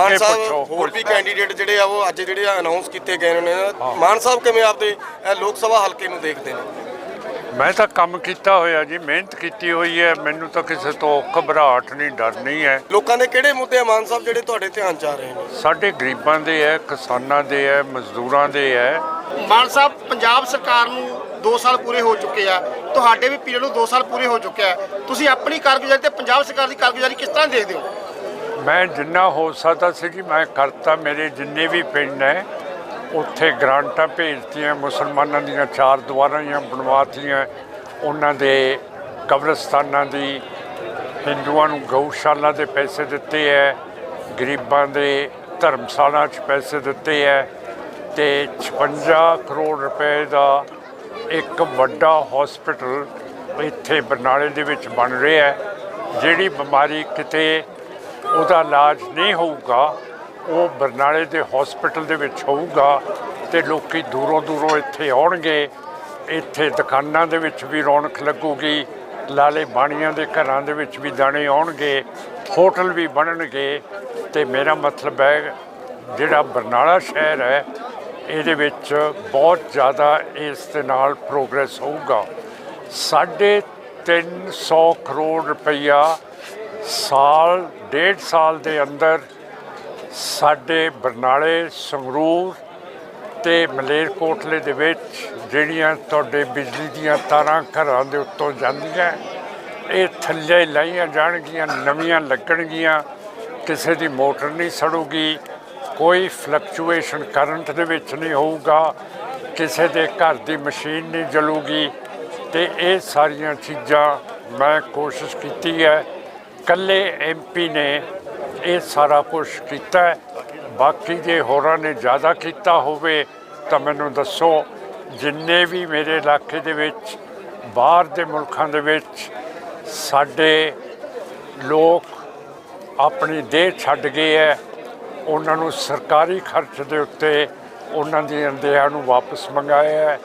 ਮਾਨ ਸਾਹਿਬ ਹੋਰ ਵੀ। ਕੈਂਡੀਡੇਟ ਜਿਹੜੇ ਆ ਉਹ ਅੱਜ ਜਿਹੜੇ ਅਨਾਉਂਸ ਕੀਤੇ ਗਏ ਨੇ ਮਾਨ ਸਾਹਿਬ ਕਿਵੇਂ ਆਪਦੇ ਇਹ ਲੋਕ ਸਭਾ ਹਲਕੇ ਨੂੰ ਦੇਖਦੇ ਨੇ? ਮੈਂ ਤਾਂ ਕੰਮ ਕੀਤਾ ਹੋਇਆ ਜੀ ਮਿਹਨਤ ਕੀਤੀ ਹੋਈ ਹੈ ਮੈਨੂੰ ਤਾਂ ਕਿਸੇ ਤੋਂ ਘਬਰਾਹਟ ਨਹੀਂ ਡਰ ਨਹੀਂ ਹੈ। ਲੋਕਾਂ ਦੇ ਕਿਹੜੇ ਮੁੱਦੇ ਆ ਮਾਨ ਸਾਹਿਬ ਜਿਹੜੇ ਤੁਹਾਡੇ ਧਿਆਨ ਚ ਆ ਰਹੇ ਨੇ? ਸਾਡੇ ਗਰੀਬਾਂ ਦੇ ਹੈ ਕਿਸਾਨਾਂ ਦੇ ਹੈ ਮਜ਼ਦੂਰਾਂ ਦੇ ਹੈ। ਮਾਨ ਸਾਹਿਬ ਪੰਜਾਬ ਸਰਕਾਰ ਨੂੰ 2 ਸਾਲ ਪੂਰੇ ਹੋ ਚੁੱਕੇ ਆ। ਤੁਹਾਡੇ ਵੀ ਪੀਰੀਅਡ ਨੂੰ 2 ਸਾਲ ਪੂਰੇ ਹੋ ਚੁੱਕਿਆ। ਤੁਸੀਂ ਆਪਣੀ ਕਾਰਗੁਜ਼ਾਰੀ ਤੇ ਪੰਜਾਬ ਸਰਕਾਰ ਦੀ ਕਾਰਗੁਜ਼ਾਰੀ ਕਿਸ ਤਰ੍ਹਾਂ ਦੇਖਦੇ ਹੋ? ਮੈਂ ਜਿੰਨਾ ਹੋ ਸਕਦਾ ਸੀ ਜੀ, ਮੈਂ ਕਰਤਾ। ਮੇਰੇ ਜਿੰਨੇ ਵੀ ਪਿੰਡ ਹੈ ਉੱਥੇ ਗ੍ਰਾਂਟਾਂ ਭੇਜਤੀਆਂ, ਮੁਸਲਮਾਨਾਂ ਦੀਆਂ ਚਾਰ ਦੁਆਰਾਂ ਜਾਂ ਬਣਵਾਤੀਆਂ, ਉਹਨਾਂ ਦੇ ਕਬਰਸਤਾਨਾਂ ਦੀ ਹਿੰਦੂਆਂ ਨੂੰ ਗਊਸ਼ਾਲਾ ਦੇ ਪੈਸੇ ਦਿੱਤੇ ਹੈ ਗਰੀਬਾਂ ਦੇ ਧਰਮਸ਼ਾਲਾ 'ਚ ਪੈਸੇ ਦਿੱਤੇ ਹੈ ਤੇ 56 ਕਰੋੜ ਰੁਪਏ ਦਾ ਇੱਕ ਵੱਡਾ ਹਸਪੀਟਲ ਇੱਥੇ ਬਰਨਾਲੇ ਦੇ ਵਿੱਚ ਬਣ ਰਿਹਾ ਜਿਹੜੀ ਬਿਮਾਰੀ ਕਿਤੇ ਉਹਦਾ ਇਲਾਜ ਨਹੀਂ ਹੋਊਗਾ, ਉਹ ਬਰਨਾਲੇ ਦੇ ਹਸਪੀਟਲ ਦੇ ਵਿੱਚ ਹੋਊਗਾ ਤੇ ਲੋਕੀ ਦੂਰੋਂ ਦੂਰੋਂ ਇੱਥੇ ਆਉਣਗੇ। ਇੱਥੇ ਦੁਕਾਨਾਂ ਦੇ ਵਿੱਚ ਵੀ ਰੌਣਕ ਲੱਗੂਗੀ, ਲਾਲੇ ਬਾਣੀਆਂ ਦੇ ਘਰਾਂ ਦੇ ਵਿੱਚ ਵੀ ਦਾਣੇ ਆਉਣਗੇ, ਹੋਟਲ ਵੀ ਬਣਨਗੇ ਤੇ ਮੇਰਾ ਮਤਲਬ ਹੈ, ਜਿਹੜਾ ਬਰਨਾਲਾ ਸ਼ਹਿਰ ਹੈ, ਇਹਦੇ ਵਿੱਚ ਬਹੁਤ ਜ਼ਿਆਦਾ ਇਸ ਦੇ ਨਾਲ ਪ੍ਰੋਗਰੈਸ ਹੋਊਗਾ। ਸਾਢੇ ਤਿੰਨ ਸੌ ਕਰੋੜ ਰੁਪਈਆ ਸਾਲ, ਡੇਢ ਸਾਲ ਦੇ ਅੰਦਰ ਸਾਡੇ ਬਰਨਾਲੇ ਸੰਗਰੂਰ ਤੇ ਮਲੇਰਕੋਟਲੇ ਦੇ ਵਿੱਚ ਜਿਹੜੀਆਂ ਤੁਹਾਡੇ ਬਿਜਲੀ ਦੀਆਂ ਤਾਰਾਂ ਘਰਾਂ ਦੇ ਉੱਤੋਂ ਜਾਂਦੀਆਂ, ਇਹ ਥੱਲੇ ਲਾਈਆਂ ਜਾਣਗੀਆਂ, ਨਵੀਆਂ ਲੱਗਣਗੀਆਂ, ਕਿਸੇ ਦੀ ਮੋਟਰ ਨਹੀਂ ਸੜੂਗੀ, ਕੋਈ ਫਲਕਚੁਏਸ਼ਨ ਕਰੰਟ ਦੇ ਵਿੱਚ ਨਹੀਂ ਹੋਊਗਾ, ਕਿਸੇ ਦੇ ਘਰ ਦੀ ਮਸ਼ੀਨ ਨਹੀਂ ਜਲੂਗੀ ਤੇ ਇਹ ਸਾਰੀਆਂ ਚੀਜ਼ਾਂ ਮੈਂ ਕੋਸ਼ਿਸ਼ ਕੀਤੀ ਹੈ ਕੱਲੇ ਐਮਪੀ ਨੇ ਇਹ ਸਾਰਾ ਕੁਝ ਕੀਤਾ ਬਾਕੀ ਜੇ ਹੋਰਾਂ ਨੇ ਜ਼ਿਆਦਾ ਕੀਤਾ ਹੋਵੇ ਤਾਂ ਮੈਨੂੰ ਦੱਸੋ, ਜਿੰਨੇ ਵੀ ਮੇਰੇ ਇਲਾਕੇ ਦੇ ਵਿੱਚ, ਬਾਹਰ ਦੇ ਮੁਲਕਾਂ ਦੇ ਵਿੱਚ ਸਾਡੇ ਲੋਕ ਆਪਣੀ ਦੇਹ ਛੱਡ ਗਏ ਹੈ, ਉਹਨਾਂ ਨੂੰ ਸਰਕਾਰੀ ਖਰਚ ਦੇ ਉੱਤੇ ਉਹਨਾਂ ਦੀਆਂ ਦੇਹਾਂ ਨੂੰ ਵਾਪਸ ਮੰਗਾਇਆ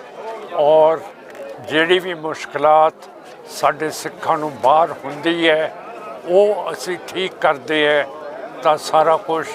ਔਰ ਜਿਹੜੀ ਵੀ ਮੁਸ਼ਕਲਾਤ ਸਾਡੇ ਸਿੱਖਾਂ ਨੂੰ ਬਾਹਰ ਹੁੰਦੀ ਹੈ ਉਹ ਅਸੀਂ ਠੀਕ ਕਰਦੇ ਹੈ ਤਾਂ ਸਾਰਾ ਕੁਝ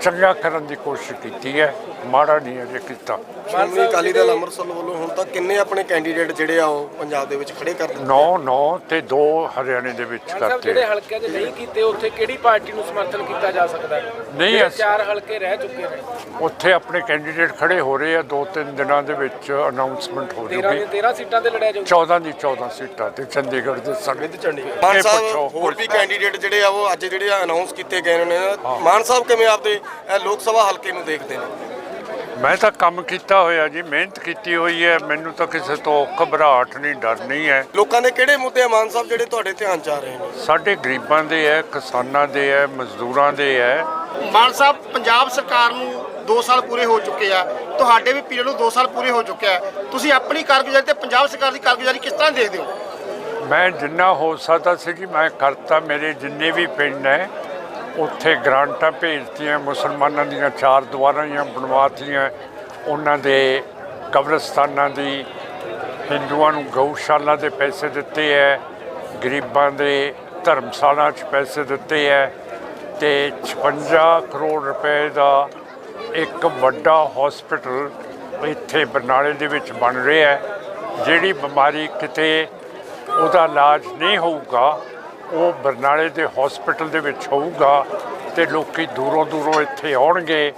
ਚੰਗਾ ਕਰਨ ਦੀ ਕੋਸ਼ਿਸ਼ ਕੀਤੀ ਹੈ ਮਾੜਾ ਨਹੀਂ ਅਜੇ ਕੀਤਾ। ਸ਼੍ਰੋਮਣੀ ਅਕਾਲੀ ਦਲ ਅੰਮ੍ਰਿਤਸਰ ਵੱਲੋਂ ਹੁਣ ਤੱਕ ਕਿੰਨੇ ਆਪਣੇ ਕੈਂਡੀਡੇਟ ਜਿਹੜੇ ਆ ਉਹ ਪੰਜਾਬ ਦੇ ਵਿੱਚ ਖੜੇ ਕਰ ਦਿੱਤੇ? 9 9 ਤੇ 2 ਹਰਿਆਣੇ ਦੇ ਵਿੱਚ ਕਰਤੇ। ਜਿਹੜੇ ਹਲਕਿਆਂ 'ਚ ਨਹੀਂ ਕੀਤੇ ਉੱਥੇ ਕਿਹੜੀ ਪਾਰਟੀ ਨੂੰ ਸਮਰਥਨ ਕੀਤਾ ਜਾ ਸਕਦਾ? ਨਹੀਂ, ਚਾਰ ਹਲਕੇ ਰਹਿ ਚੁੱਕੇ ਨੇ। ਉੱਥੇ ਆਪਣੇ ਕੈਂਡੀਡੇਟ ਖੜੇ ਹੋ ਰਹੇ ਆ ਦੋ ਤਿੰਨ ਦਿਨਾਂ ਦੇ ਵਿੱਚ ਅਨਾਉਂਸਮੈਂਟ ਹੋ 13 ਜੂਗੀ ਦੇ 13 ਸੀਟਾਂ ਤੇ ਲੜਿਆ ਜਾਊ 14 ਦੀ 14 ਸੀਟਾਂ ਤੇ ਚੰਡੀਗੜ੍ਹ ਦੇ ਸਮੇਤ ਚੰਡੀਗੜ੍ਹ। ਮਾਨ ਸਾਹਿਬ ਹੋਰ ਵੀ। ਕੈਂਡੀਡੇਟ ਜਿਹੜੇ ਆ ਉਹ ਅੱਜ ਜਿਹੜੇ ਆ ਅਨਾਉਂਸ ਕੀਤੇ ਗਏ ਨੇ। ਮਾਨ ਸਾਹਿਬ ਕਿਵੇਂ ਆਪਦੇ ਲੋਕ ਸਭਾ ਹਲਕੇ ਨੂੰ ਦੇਖਦੇ ਨੇ। ਮੈਂ ਤਾਂ ਕੰਮ ਕੀਤਾ ਹੋਇਆ ਜੀ ਮਿਹਨਤ ਕੀਤੀ ਹੋਈ ਹੈ। ਮੈਨੂੰ ਤਾਂ ਕਿਸੇ ਤੋਂ ਘਬਰਾਹਟ ਨਹੀਂ ਡਰ ਨਹੀਂ ਹੈ। ਲੋਕਾਂ ਦੇ ਕਿਹੜੇ ਮੁੱਦੇ ਆ? ਮਾਨ ਸਾਹਿਬ ਜਿਹੜੇ ਤੁਹਾਡੇ ਧਿਆਨ ਚ ਆ ਰਹੇ ਨੇ? ਸਾਡੇ ਗਰੀਬਾਂ ਦੇ ਹੈ ਕਿਸਾਨਾਂ ਦੇ ਹੈ ਮਜ਼ਦੂਰਾਂ ਦੇ ਹੈ। ਮਾਨ ਸਾਹਿਬ ਪੰਜਾਬ ਸਰਕਾਰ ਨੂੰ 2 ਸਾਲ ਪੂਰੇ ਹੋ ਚੁੱਕੇ ਆ। ਤੁਹਾਡੇ ਵੀ ਪੀਰੀਅਡ ਨੂੰ 2 ਸਾਲ ਪੂਰੇ ਹੋ ਚੁੱਕਿਆ ਹੈ। ਤੁਸੀਂ ਆਪਣੀ ਕਾਰਗੁਜ਼ਾਰੀ ਤੇ ਪੰਜਾਬ ਸਰਕਾਰ ਦੀ ਕਾਰਗੁਜ਼ਾਰੀ ਕਿਸ ਤਰ੍ਹਾਂ ਦੇਖਦੇ ਹੋ? ਮੈਂ ਜਿੰਨਾ ਹੋ ਸਕਦਾ ਸੀ ਜੀ ਮੈਂ ਕਰਤਾ। ਮੇਰੇ ਜਿੰਨੇ ਵੀ ਪਿੰਡ ਹੈ ਉੱਥੇ ਗ੍ਰਾਂਟਾਂ ਭੇਜਤੀਆਂ, ਮੁਸਲਮਾਨਾਂ ਦੀਆਂ ਚਾਰ ਦੁਆਰਾਂ ਜਾਂ ਬਣਵਾਤੀਆਂ ਉਹਨਾਂ ਦੇ ਕਬਰਸਤਾਨਾਂ ਦੀ ਹਿੰਦੂਆਂ ਨੂੰ ਗਊਸ਼ਾਲਾ ਦੇ ਪੈਸੇ ਦਿੱਤੇ ਹੈ ਗਰੀਬਾਂ ਦੇ ਧਰਮਸ਼ਾਲਾ 'ਚ ਪੈਸੇ ਦਿੱਤੇ ਹੈ ਤੇ 56 ਕਰੋੜ ਰੁਪਏ ਦਾ ਇੱਕ ਵੱਡਾ ਹਸਪੀਟਲ ਇੱਥੇ ਬਰਨਾਲੇ ਦੇ ਵਿੱਚ ਬਣ ਰਿਹਾ ਹੈ ਜਿਹੜੀ ਬਿਮਾਰੀ ਕਿਤੇ ਉਹਦਾ ਇਲਾਜ ਨਹੀਂ ਹੋਊਗਾ ਉਹ ਬਰਨਾਲੇ ਦੇ ਹਸਪੀਟਲ ਦੇ ਵਿੱਚ ਹੋਊਗਾ ਤੇ ਲੋਕੀ ਦੂਰੋਂ ਦੂਰੋਂ ਇੱਥੇ ਆਉਣਗੇ।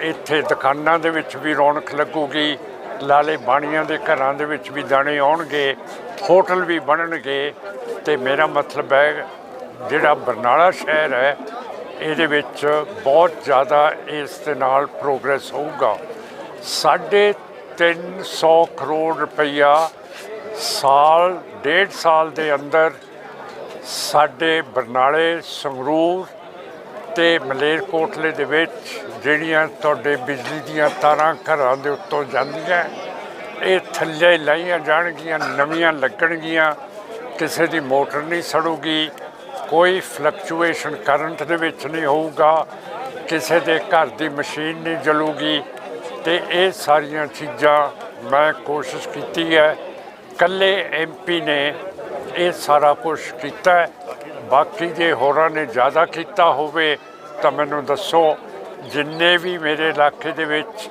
ਇੱਥੇ ਦੁਕਾਨਾਂ ਦੇ ਵਿੱਚ ਵੀ ਰੌਣਕ ਲੱਗੂਗੀ, ਲਾਲੇ ਬਾਣੀਆਂ ਦੇ ਘਰਾਂ ਦੇ ਵਿੱਚ ਵੀ ਦਾਣੇ ਆਉਣਗੇ, ਹੋਟਲ ਵੀ ਬਣਨਗੇ ਤੇ ਮੇਰਾ ਮਤਲਬ ਹੈ ਜਿਹੜਾ ਬਰਨਾਲਾ ਸ਼ਹਿਰ ਹੈ, ਇਹਦੇ ਵਿੱਚ ਬਹੁਤ ਜ਼ਿਆਦਾ ਇਸ ਦੇ ਨਾਲ ਪ੍ਰੋਗਰੈਸ ਹੋਊਗਾ। ਸਾਢੇ ਤਿੰਨ ਸੌ ਕਰੋੜ ਰੁਪਈਆ ਸਾਲ, ਡੇਢ ਸਾਲ ਦੇ ਅੰਦਰ ਸਾਡੇ ਬਰਨਾਲੇ, ਸੰਗਰੂਰ ਤੇ ਮਲੇਰਕੋਟਲੇ ਦੇ ਵਿੱਚ ਜਿਹੜੀਆਂ ਤੁਹਾਡੇ ਬਿਜਲੀ ਦੀਆਂ ਤਾਰਾਂ ਘਰਾਂ ਦੇ ਉੱਤੋਂ ਜਾਂਦੀਆਂ, ਇਹ ਥੱਲੇ ਲਾਈਆਂ ਜਾਣਗੀਆਂ, ਨਵੀਆਂ ਲੱਗਣਗੀਆਂ, ਕਿਸੇ ਦੀ ਮੋਟਰ ਨਹੀਂ ਸੜੂਗੀ, ਕੋਈ ਫਲਕਚੁਏਸ਼ਨ ਕਰੰਟ ਦੇ ਵਿੱਚ ਨਹੀਂ ਹੋਊਗਾ, ਕਿਸੇ ਦੇ ਘਰ ਦੀ ਮਸ਼ੀਨ ਨਹੀਂ ਜਲੂਗੀ ਤੇ ਇਹ ਸਾਰੀਆਂ ਚੀਜ਼ਾਂ ਮੈਂ ਕੋਸ਼ਿਸ਼ ਕੀਤੀ ਹੈ। ਕੱਲੇ ਐਮਪੀ ਨੇ ਇਹ ਸਾਰਾ ਕੁਝ ਕੀਤਾ ਹੈ। ਬਾਕੀ ਜੇ ਹੋਰਾਂ ਨੇ ਜ਼ਿਆਦਾ ਕੀਤਾ ਹੋਵੇ ਤਾਂ ਮੈਨੂੰ ਦੱਸੋ, ਜਿੰਨੇ ਵੀ ਮੇਰੇ ਇਲਾਕੇ ਦੇ ਵਿੱਚ,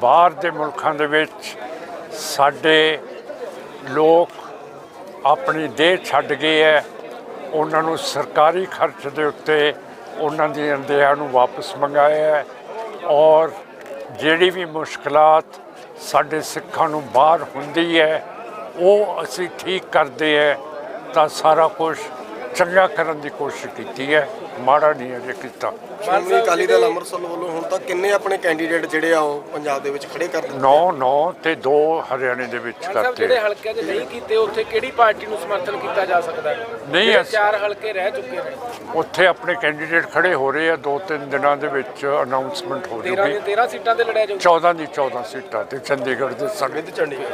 ਬਾਹਰ ਦੇ ਮੁਲਕਾਂ ਦੇ ਵਿੱਚ ਸਾਡੇ ਲੋਕ ਆਪਣੀ ਦੇਹ ਛੱਡ ਗਏ ਹੈ, ਉਹਨਾਂ ਨੂੰ ਸਰਕਾਰੀ ਖਰਚ ਦੇ ਉੱਤੇ ਉਹਨਾਂ ਦੀਆਂ ਦੇਹਾਂ ਨੂੰ ਵਾਪਸ ਮੰਗਾਇਆ ਔਰ ਜਿਹੜੀ ਵੀ ਮੁਸ਼ਕਲਾਤ ਸਾਡੇ ਸਿੱਖਾਂ ਨੂੰ ਬਾਹਰ ਹੁੰਦੀ ਹੈ, ਉਹ ਅਸੀਂ ਠੀਕ ਕਰਦੇ ਹੈ ਤਾਂ ਸਾਰਾ ਕੁਝ ਚੰਗਾ ਕਰਨ ਦੀ ਕੋਸ਼ਿਸ਼ ਕੀਤੀ ਹੈ ਮਾੜਾ ਨਹੀਂ ਅਜੇ ਕੀਤਾ। ਸ਼੍ਰੋਮਣੀ ਅਕਾਲੀ ਦਲ ਅੰਮ੍ਰਿਤਸਰ ਵੱਲੋਂ ਹੁਣ ਤੱਕ ਕਿੰਨੇ ਆਪਣੇ ਕੈਂਡੀਡੇਟ ਜਿਹੜੇ ਆ ਉਹ ਪੰਜਾਬ ਦੇ ਵਿੱਚ ਖੜੇ ਕਰ ਦਿੱਤੇ? 9 9 ਤੇ 2 ਹਰਿਆਣੇ ਦੇ ਵਿੱਚ ਕਰਤੇ। ਜਿਹੜੇ ਹਲਕਿਆਂ 'ਚ ਨਹੀਂ ਕੀਤੇ ਉੱਥੇ ਕਿਹੜੀ ਪਾਰਟੀ ਨੂੰ ਸਮਰਥਨ ਕੀਤਾ ਜਾ ਸਕਦਾ? ਹੈ ਨਹੀਂ, ਚਾਰ ਹਲਕੇ ਰਹਿ ਚੁੱਕੇ ਨੇ। ਉੱਥੇ ਆਪਣੇ ਕੈਂਡੀਡੇਟ ਖੜੇ ਹੋ ਰਹੇ ਆ ਦੋ ਤਿੰਨ ਦਿਨਾਂ ਦੇ ਵਿੱਚ ਅਨਾਉਂਸਮੈਂਟ ਹੋ 13 ਜੂਗੀ। ਦੇ 13 ਸੀਟਾਂ ਤੇ ਲੜਿਆ ਜਾਊ 14 ਦੀ 14 ਸੀਟਾਂ ਤੇ ਚੰਡੀਗੜ੍ਹ ਦੇ ਸਮੇਤ ਚੰਡੀਗੜ੍ਹ।